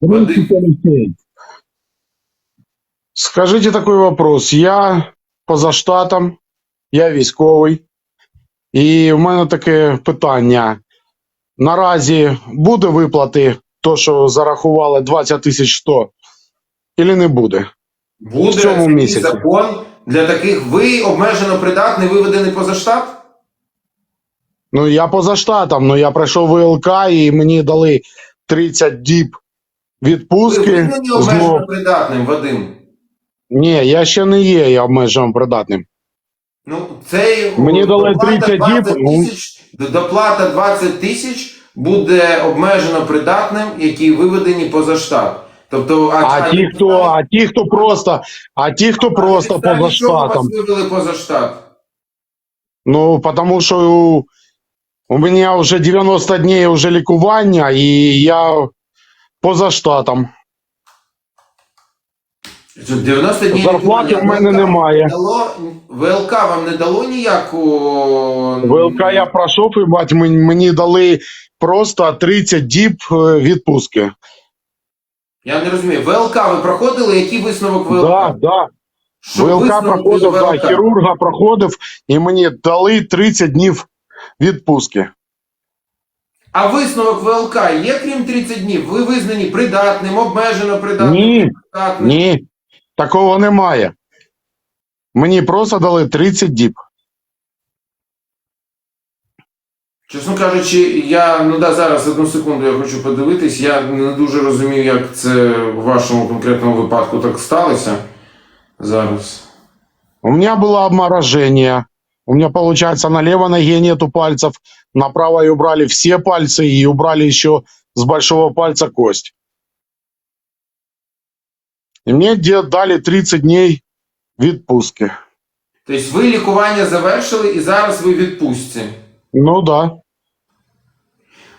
Римский. Скажите такой вопрос. Я поза штатом, я військовий. І в мене таке питання. Наразі буде виплати то, що зарахували 20 тисяч 100, і не буде? Буде В цьому місяці. закон для таких. Ви обмежено придатний, виведений поза штат? Ну, я поза штатом, ну я пройшов ВЛК і мені дали 30 діб відпустки. Знов. обмежено придатним, Вадим. Ні, я ще не є я обмеженим придатним. Ну, цей Мені дали 30 діб, 20 ну. доплата 20 тисяч буде обмежено придатним, які виведені поза штат. Тобто, А ті, хто, а ті, хто просто, а ті, хто просто поза штатом. вас вивели поза штат? Ну, потому що у, у мене вже 90 днів вже лікування, і я поза штатом. 90 днів Зарплати в мене ВЛК немає. ВЛК вам не дало ніяку. ВЛК я пройшов, і бать, мені, дали просто 30 діб е, відпустки. Я не розумію. ВЛК ви проходили? Який висновок ВЛК? Да, да. Що ВЛК проходив, да, хірурга проходив, і мені дали 30 днів відпустки. А висновок ВЛК є, крім 30 днів? Ви визнані придатним, обмежено придатним, Ні, придатним? ні, такого немає. Мені просто дали 30 діб. Чесно кажучи, я ну да, зараз одну секунду я хочу подивитись. Я не дуже розумію, як це в вашому конкретному випадку так сталося. Зараз. У меня было обморожение. У меня, получается, на левой ноге нету пальцев, на правой убрали все пальцы и убрали еще с большого пальца кость. И мне де- дали 30 дней відпустки. Тобто ви лікування завершили і зараз ви в відпустці. Ну да.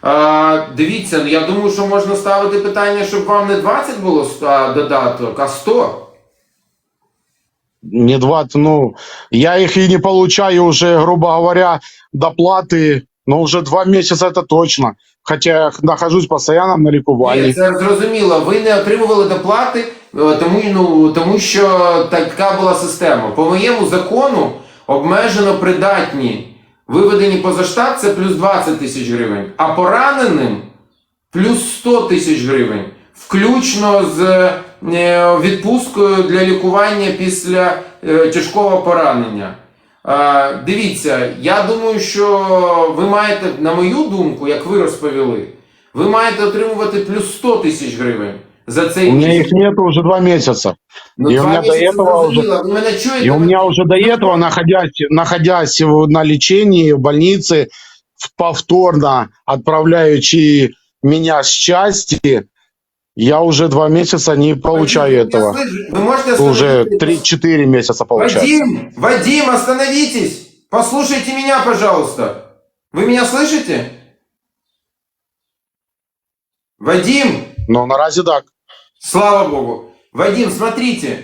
А, дивіться, ну я думаю, що можна ставити питання, щоб вам не 20 було а, додаток, а 100. Не 20, ну, я их и не получаю уже, грубо говоря, доплаты, ну, уже два месяца это точно. Хотя я нахожусь постоянно на Ні, лікуванні. це зрозуміло. Ви не отримували доплати, е, тому, ну, тому що така була система. По моєму закону обмежено придатні. Виведені поза штат це плюс 20 тисяч гривень, а пораненим плюс 100 тисяч гривень, включно з відпусткою для лікування після е, тяжкого поранення. Е, Дивіться, я думаю, що ви маєте, на мою думку, як ви розповіли, ви маєте отримувати плюс 100 тисяч гривень за цей У меня місяць. их нету уже два месяца. Ну, і у мене до этого вже- мене чуєте? И у меня уже до этого, находясь, находясь на лечении в больнице, повторно отправляючи меня с части, я уже два месяца не получаю Вадим, этого. слышу. Вы можете Уже остановиться? 3-4 месяца получаю. Вадим, Вадим, остановитесь! Послушайте меня, пожалуйста. Вы меня слышите? Вадим, Но наразі так. слава богу. Вадим, смотрите.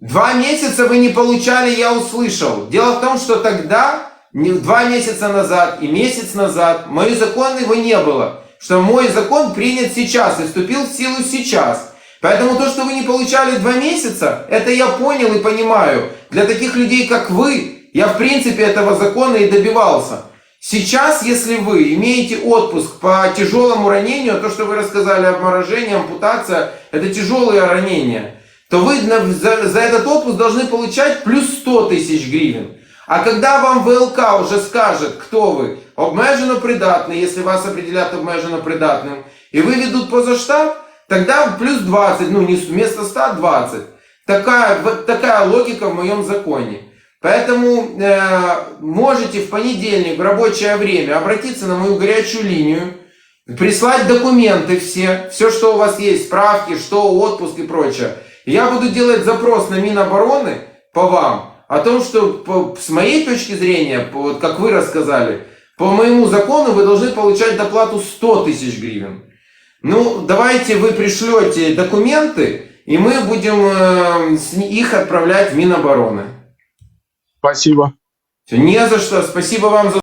Два месяца вы не получали, я услышал. Дело в том, что тогда, два месяца назад и месяц назад, мои законы его не было. Что мой закон принят сейчас и вступил в силу сейчас. Поэтому то, что вы не получали два месяца, это я понял и понимаю. Для таких людей, как вы, я в принципе этого закона и добивался. Сейчас, если вы имеете отпуск по тяжелому ранению, то, что вы рассказали, обморожение, ампутация, это тяжелые ранения, то вы за, за этот отпуск должны получать плюс 100 тысяч гривен. А когда вам ВЛК уже скажет, кто вы, обмежено придатный, если вас определят обмежено придатным, и вы ведут поза штат, тогда плюс 20, ну не вместо 100 20. Такая, вот такая логика в моем законе. Поэтому э, можете в понедельник в рабочее время обратиться на мою горячую линию, прислать документы все, все, что у вас есть, справки, что, отпуск и прочее. Я буду делать запрос на Минобороны по вам о том, что по- с моей точки зрения, по- вот как вы рассказали, по моему закону вы должны получать доплату 100 тысяч гривен. Ну, давайте вы пришлете документы, и мы будем э, их отправлять в Минобороны. Спасибо. Не за что. Спасибо вам за